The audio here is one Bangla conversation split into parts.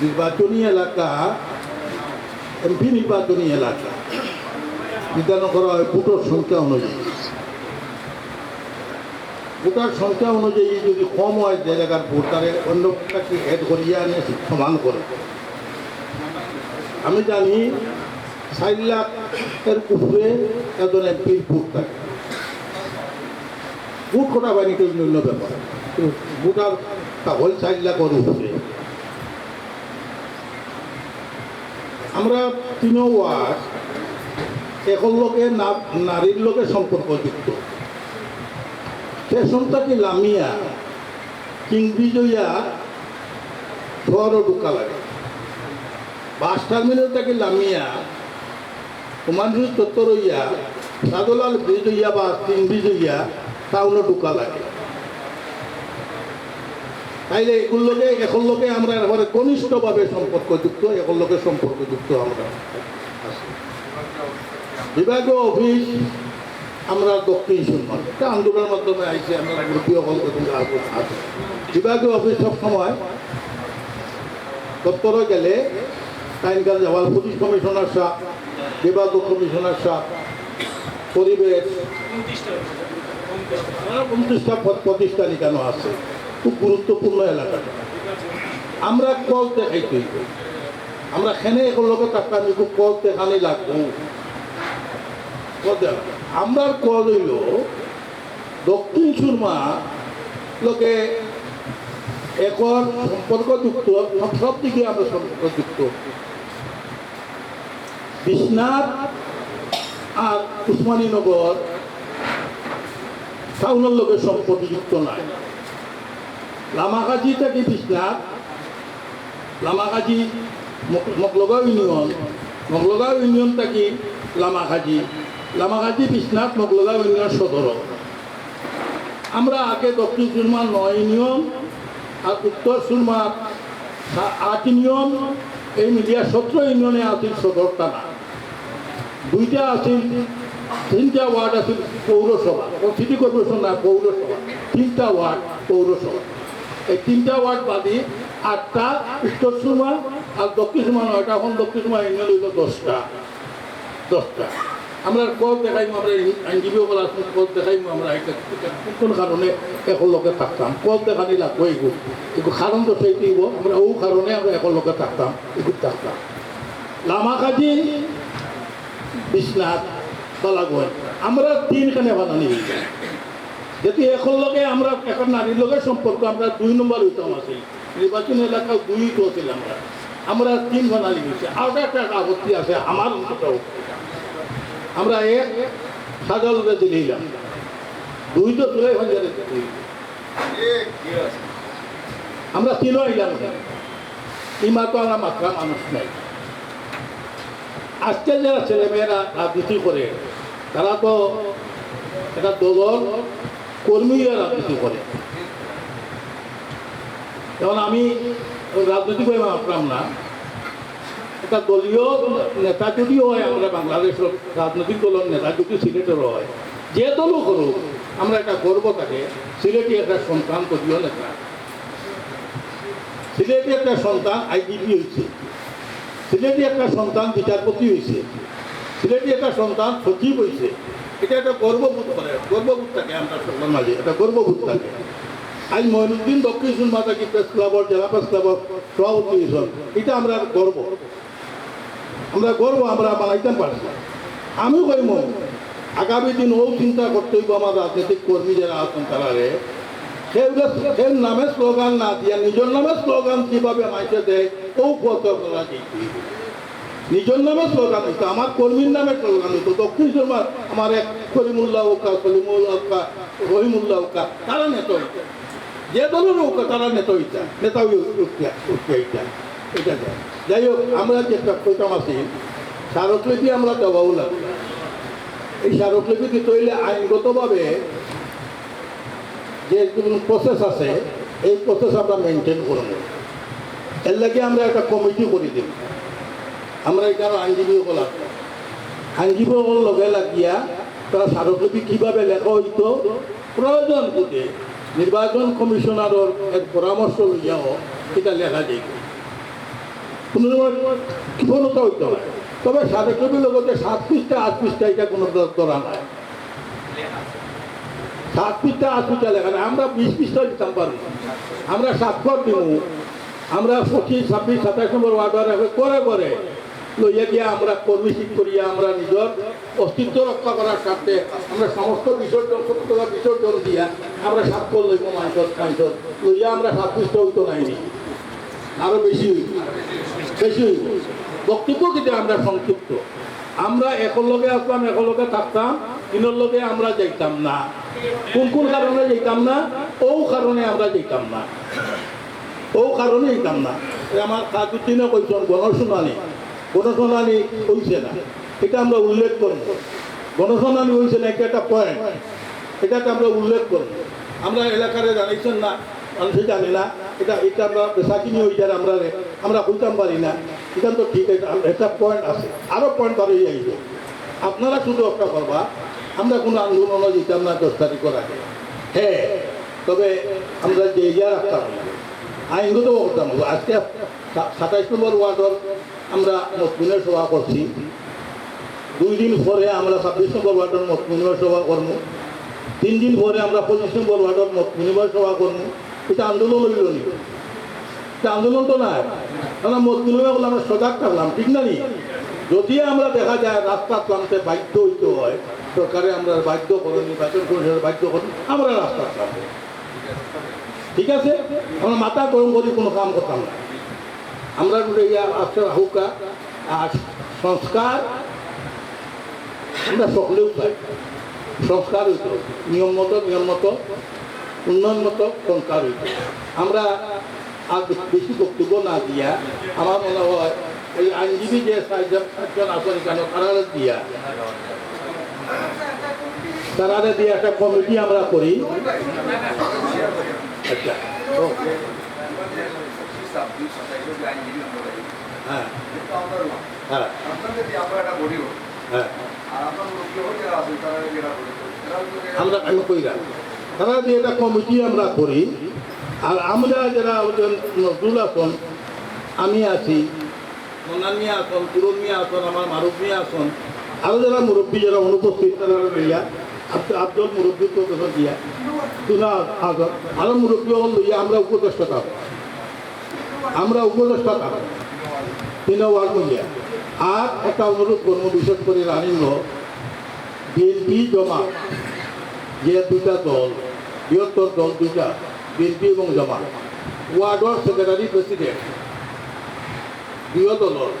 নির্বাচনী এলাকা এলাকা হয় সংখ্যা অনুযায়ী সংখ্যা অনুযায়ী যদি কম হয় যে এলাকার ভোটারের অন্যটাকে এড করিয়া আনে সমান করে আমি জানি চার লাখের উপরে একজন এমপির ভোট থাকে করা বাহিনীটা অন্য ব্যাপার। কিন্তু ভোটার তাহলে চার লাখের উপরে আমরা তিন ওয়ার্ড এখন লোকে নারীর লোকের সম্পর্কযুক্ত স্টেশনটাকে লামিয়া কিংবিজয়া শহরও ঢুকা লাগে। বাস টার্মিনালটাকে লামিয়া কুমারী চত্বর হইয়া সাদলাল ব্রিজ হইয়া বা হইয়া টাউনও ঢুকা লাগে। তাইলে এগুলো লোকে, এখন লোকে আমরা একেবারে ঘনিষ্ঠভাবে সম্পর্কযুক্ত, এখন লোকে সম্পর্কযুক্ত আমরা বিভাগীয় অফিস আমরা দক্ষিণ সুনমান এটা আন্দোলনের মাধ্যমে আইসি, আমরা গ্রুপীয় আছে। বিভাগীয় অফিস সবসময় দপ্তরে গেলে টাইমকাল যাওয়ার, পুলিশ কমিশনার সাহ, বিভাগীয় কমিশনার সাহ, পরিবেশ উনত্রিশটা প্রতিষ্ঠান কেন আছে? খুব গুরুত্বপূর্ণ এলাকা। আমরা কল দেখাইতে। আমরা খেনে এগুলোকে টাকা নিব কল দেখানি লাগবো। আমরা কল হইল, দক্ষিণ সুরমা লোকে এখন সম্পর্কযুক্ত, সব দিকে আমরা সম্পর্কযুক্ত। বিশ্বনাথ আর উসমানীনগর টাউনের লোকের সম্পর্কযুক্ত নাই। লামাকাজি থেকে বিশ্বনাথ লামাকাজি মক- মকলগাঁও ইউনিয়ন মকলগাঁও ইউনিয়ন থেকে লামাকাজি লামাকাজি বিশ্বনাথ মকলগাঁও ইউনিয়ন সদর। আমরা আগে দক্ষিণ সুরমা নয় ইউনিয়ন, আর উত্তর সুরমা আট ইউনিয়ন, এই মিলিয়া সতেরো ইউনিয়নে আছিল সদর টানা দুইটা আছিল তিনটা ওয়ার্ড আছিল পৌরসভা। সিটি কর্পোরেশন না, পৌরসভা। তিনটা ওয়ার্ড পৌরসভা। এই তিনটা ওয়ার্ড বাদে আটটা উত্তর সুরমা আর দক্ষিণ সুরমা নয়টা এখন দক্ষিণ সুরমা ইউনিয়ন হইল দশটা। দশটা। আমরা কল দেখাইমু, আমরা আইনজীবীসকল আছেন কল দেখাইমু, আমরা এটা কোন কারণে এখন লোকে থাকতাম? কল দেখানি লাগবো এগুলো এগুলো কারণ তো সেই দিব আমরা ও কারণে আমরা এখন লোকে থাকতাম এগুলো থাকতাম লামাকাজি, বিশ্বনাথ বালাগঞ্জ আমরা তিনখানে বানানি হয়েছে যেহেতু এখন লগে আমরা এখন নারীর লগে সম্পর্ক, আমরা দুই নম্বর হইতাম আছি। নির্বাচন এলাকা দুই তো ছিল আমরা। আমরা তিন বানালি হয়েছে আর একটা আপত্তি আছে আমার অন্তত আমরা এক সাজালুরে দিলাম দুই তো আমরা তিনও এলাম। ইমা তো আমরা মাত্রা মানুষ নাই। আজকে যারা ছেলেমেয়েরা রাজনীতি করে তারা তো এটা দল কর্মীরা রাজনীতি করে। যেমন আমি রাজনীতি করে ভাবলাম না, একটা দলীয় নেতা যদিও হয়, আমরা বাংলাদেশের রাজনৈতিক দলের নেতা যদি সিলেটেরও হয়, যে দলও করুক, আমরা একটা গর্ব থাকে, সিলেটি একটা সন্তান দলীয় নেতা। সিলেটি একটা সন্তান আইজিপি হয়েছে। সিলেটি একটা সন্তান বিচারপতি হয়েছে। সিলেটি একটা সন্তান সচিব হয়েছে। এটা একটা গর্ববোধ করে গর্ববোধ থাকে আমরা সবার মাঝে একটা গর্ববোধ থাকে। আজ মহিনুদ্দিন দক্ষিণ সুনমা থাকি প্রেস ক্লাবর জেলা প্রেস ক্লাবর সভাপতি হয়েছেন, এটা আমরা গর্ব। আমরা গর্ব, আমরা বানাইতে পারছি। আমিও করি মন আগামী দিন ও চিন্তা করতে হইব আমার রাজনৈতিক কর্মী যারা আছেন তারারে সেগুলো সে নামে স্লোগান না দিয়া, নিজের নামে স্লোগান কীভাবে মাইকে দেয়, ও কত হইব। নিজের নামে স্লোগান হইতো আমার কর্মীর নামে স্লোগান হইতো দক্ষিণ শর্মার আমার এক করিমুল্লাহ ওকা সলিমুল্লাহ ওকা রহিমুল্লাহ ওকা তারা নেতা হইতো যে দলের ওকা তারা নেতা হইতা নেতা হইতা এটা। যাই হোক, আমরা যে কইতাম আছি, স্মারকলিপি আমরা দেওয়াও লাগবে। এই স্মারকলিপি দিতে হইলে আইনগতভাবে যে প্রসেস আছে, এই প্রসেস আমরা মেনটেন করব। এর লাগে আমরা একটা কমিটি করে দিই আমরা এখানে আইনজীবী সকল আছে আইনজীবী সকল লগে লাগিয়া তারা স্মারকলিপি কীভাবে লেখা হইতো, প্রয়োজন বুঝে নির্বাচন কমিশনারের এর পরামর্শ লইয়াও এটা লেখা যায় কোনো কৃপণতা হইতে হয় তবে কবির লগতে সাত পৃষ্ঠা আট পৃষ্ঠা এটা কোনো দরা নাই। সাত পৃষ্ঠা আট পৃষ্ঠা লেখা নাই। আমরা বিশ পৃষ্ঠা দিতাম পারি আমরা স্বাক্ষর দিব আমরা পঁচিশ, ছাব্বিশ সাতাশ নম্বর ওয়ার্ডের করে করে লইয়া গিয়া আমরা কর্মী ঠিক করিয়া আমরা নিজের অস্তিত্ব রক্ষা করার স্বার্থে আমরা সমস্ত বিসর্জন সত্যতা বিসর্জন দিয়া আমরা স্বাক্ষর লইব মানুষের মানুষের লইয়া আমরা সাত পৃষ্ঠা হইতো নাইনি। আরও বেশি বেশি বক্তব্য কিন্তু আমরা সংক্ষিপ্ত। আমরা একলগে আসলাম একলগে থাকতাম, তিনের লগে আমরা যাইতাম না। কোন কোন কারণে যাইতাম না? ও কারণে আমরা যাইতাম না। ও কারণে যাইতাম না। আমার কাজুদ্দিনে কইছেন গণশুনানি। গণশুনানি হইছে না। এটা আমরা উল্লেখ করব গণশুনানি হইছে না, এটা একটা পয়েন্ট এটাকে আমরা উল্লেখ করব আমরা এলাকারে জানাইছেন না মানুষে জানে না। এটা এটা আমরা পেশা কিনি হয়ে যায় আমরা আমরা কইতাম পারি না। এটা তো ঠিক একটা পয়েন্ট আছে। আরও পয়েন্ট আরও আইব আপনারা শুধু একটা করবা আমরা কোনো আন্দোলনও যেতাম না দশ তারিখের আগে। হ্যাঁ তবে আমরা যে ইয়া রাখতাম আইনগত করতাম। আজকে সাতাইশ নম্বর ওয়ার্ডর আমরা মতমিনের সভা করছি। দুই দিন পরে আমরা ছাব্বিশ নম্বর ওয়ার্ডের মত বিনিময় সভা করব তিন দিন পরে আমরা পঁচিশ নম্বর ওয়ার্ডের মত বিনিময় সভা করব এটা আন্দোলন হইল নি। এটা আন্দোলন তো নাই। আমরা মত বিনিময় করলে আমরা সজাগ থাকলাম, ঠিক না নি? যদি আমরা দেখা যায় রাস্তা ক্লান্তে বাধ্য হইতে হয়, সরকারে আমরা বাধ্য করেন, নির্বাচন কমিশনের বাধ্য করেন, আমরা রাস্তা ঠিক আছে? আমরা মাথা গরম করি কোনো কাম করতাম না। আমরা ইয়া আফসার হুকা, আর সংস্কার আমরা সকলেও চাই সংস্কার হইত, নিয়ম মতো নিয়ম মতো, উন্নয়ন মতো সংস্কার হইত। আমরা আর বেশি বক্তব্য না দিয়া, আমার মনে হয় ওই আইনজীবী যে চারজন আছেন এখানে তারা দিয়া তারা দিয়ে একটা কমিটি আমরা করি। আচ্ছা। ও, হ্যাঁ হ্যাঁ হ্যাঁ আমরা আমি কইরা তারা যে একটা কমিটি আমরা করি আর আমরা যারা ওজন নজরুল আসন আমি আছি মিয়া আসন পুরন মিয়া আসন আমার মারুফ মিয়া আসন আরও যারা মুরব্বী যারা অনুপস্থিত তারা লইয়া আব্দ- আব্দুল মুরব্বী তো দিয়া তুনা আসন আরও মুরব্বী লইয়া আমরা উপদেষ্টা আমরা উপদেষ্টা থাকব তিন ওয়ার্ড মিলিয়া আর একটা অনুরোধ করব, বিশেষ করে রানিং বিএনপি জমা, যে দুটা দল, বৃহত্তর দল দুটা বিএনপি এবং জমা ওয়ার্ডর সেক্রেটারি প্রেসিডেন্ট দুয়ো দলের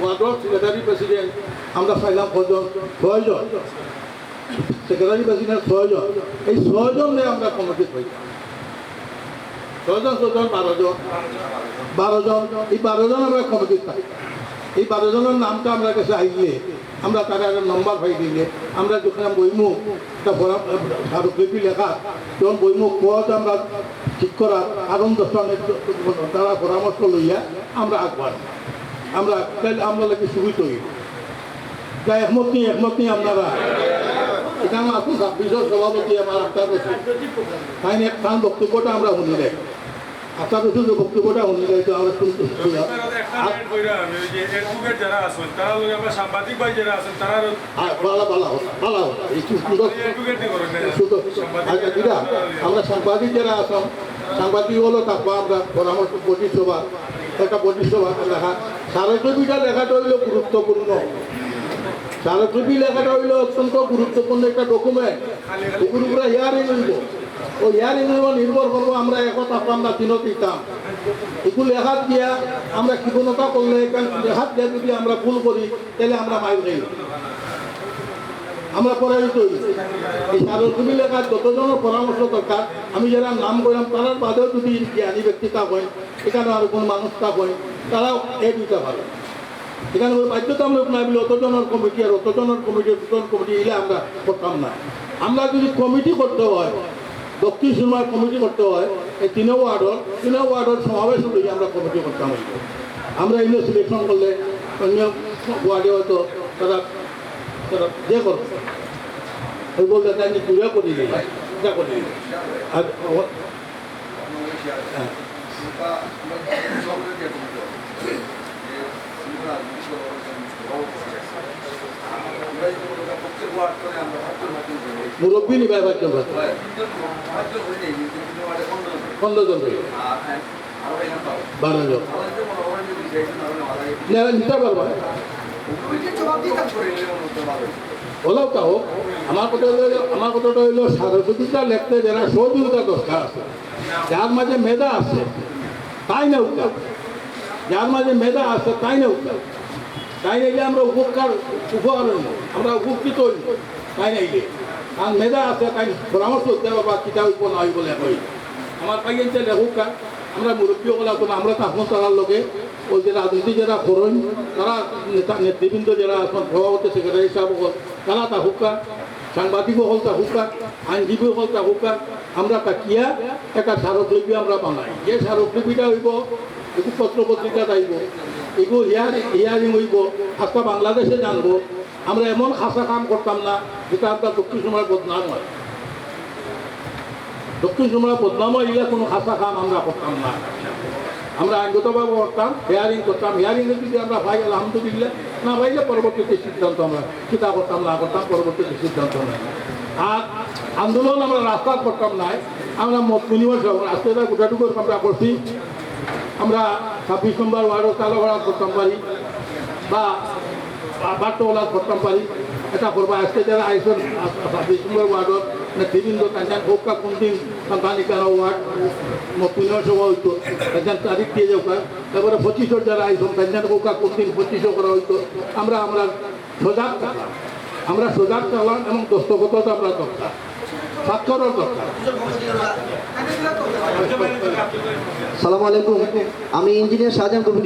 ওয়ার্ডর সেক্রেটারি প্রেসিডেন্ট, আমরা পাইলাম কজন ছয়জন। সেক্রেটারি প্রেসিডেন্ট ছয়জন। এই ছয়জনে আমরা কমিটি পাইলাম ছয়জন ছয়জন বারো জন বারো জন এই বারো জন আমরা কমিটি পাই এই বারো জনের নামটা আমরা কাছে আইলে, আমরা তারা একটা নম্বর পাই দিলে, আমরা যখন বইমুখ একটা স্মারকলিপি লেখা, তখন বইমুখ পথ আমরা ঠিক করার আনন্দ তারা পরামর্শ লইয়া আমরা আগবাড়ি আমরা তাহলে আমরা লাগে সুবিধা হইব তাই একমত নিয়ে একমত নিয়ে আপনারা। এখানে আসুন ছাব্বিশের সভাপতি আমার রসুল তাই তার বক্তব্যটা আমরা শুনি দেয় আক্তার বক্তব্যটা শুনি দেয় তো আমরা শুনতে আমরা সাংবাদিক যারা শুধু আমরা সাংবাদিক যারা আছেন সাংবাদিক হলো তারপর আমরা পরামর্শ পরিষেবা একটা পরিষেবা লেখা। সারস্বতীটা লেখাটা হইল গুরুত্বপূর্ণ। সারস্বতী লেখাটা হইল অত্যন্ত গুরুত্বপূর্ণ একটা ডকুমেন্ট এগুলো পুরো হিয়ারিং হইব। ও হইব নির্ভর করব, আমরা একতা আমরা লেখাত দিয়া, আমরা কৃপণতা করলে লেখাত দিয়া যদি আমরা ভুল করি, তাহলে আমরা মাইল খাই। আমরা পরাজিত সারস্বতী লেখার যতজনের পরামর্শ দরকার, আমি যারা নাম করলাম তারার বাদেও যদি জ্ঞানী ব্যক্তি থাকেন এখানে আর কোনো মানুষ থাকেন তারাও এই দুইটা ভালো এখানে বাধ্যতামূলক না বলে অতজনের কমিটি আর অতজনের কমিটি কমিটি এলে আমরা করতাম না। আমরা যদি কমিটি করতে হয় দক্ষিণ সিনেমার কমিটি করতে হয়, এই তিন ওয়ার্ডর তিন ওয়ার্ডর সমাবেশ অনুযায়ী আমরা কমিটি করতাম। আমরা এগুলো সিলেকশন করলে অন্য ওয়ার্ডে হয়তো তারা তারা যে ওই বলতে তাই দূরে করে দিলে আর হ্যাঁ। মুরব্বী পাঁচজন ভাত পনেরো জন বারো জন। নিতে পারব হলেও তা হোক। আমার কথা আমার কথাটা হইল সারস্বতীটা লেখতে যারা সহযোগিতা দরকার আছে, যার মাঝে মেধা আছে, তাই না উত্তর? যার মাঝে মেধা আছে, তাই না উত্তর? তাই নাইলে আমরা উপকার উপকার আমরা উপকৃত হইব, তাই নাইলে। আর মেধা আছে, তাই পরামর্শ দেওয়া বা কিতা হইব না হইব লেখই আমার পাইয়েন যে লেখুকা আমরা মুরব্বী হলা কোনো আমরা তখন তারার লগে, ওই যে রাজনীতি যারা করেন, তারা নেতা, নেতৃবৃন্দ যারা এখন সভাপতি সেক্রেটারি সাহেব তারা তা হুকা সাংবাদিক হল তা হুকা আইনজীবী হল তা হুকা আমরা তাকিয়া একটা স্মারকলিপি আমরা বানাই। যে স্মারকলিপিটা হইব, একটু পত্র পত্রিকা আইব এগুলো হিয়ারিং হিয়ারিং হইব আজকে বাংলাদেশে জানব, আমরা এমন খাসা কাম করতাম না, যেটা আপনার দক্ষিণ সময় বদনাম হয়। দক্ষিণ সময় বদনাম হয় এগুলা কোনো খাসা কাম আমরা করতাম না। আমরা আইনগতভাবে করতাম হেয়ারিং করতাম হেয়ারিংয়ে যদি আমরা পাই আলহামদুলিল্লাহ। না পাইলে পরবর্তীতে সিদ্ধান্ত আমরা চিন্তা করতাম, না করতাম, পরবর্তীতে সিদ্ধান্ত নেই আর আন্দোলন আমরা রাস্তা করতাম নাই, আমরা মত বিনিময় রাস্তাটা গোটাটুকু আমরা করছি ছাব্বিশ নম্বর ওয়ার্ডও তালাভাড়া করতাম পারি বা বারটোলা করতাম পারি এটা করবা। আজকে যারা আইসন ছাব্বিশ নম্বর ওয়ার্ডত নেতৃবৃন্দ তাদের ভোকা কোন দিন সন্তানিকার ওয়ার্ড মতুন সভা হইতো তাদের তারিখ দিয়ে যাও তারপরে পঁচিশর যারা আইসন, তাদের ভোকা কোন দিন পঁচিশও করা হইতো। আমরা আমরা সজাগ আমরা সজাগ চালান এবং দস্তগততা আমরা দরকার। স্বাক্ষরও দরকার সালাম আলাইকুম। আমি ইঞ্জিনিয়ার শাহজাহান কবির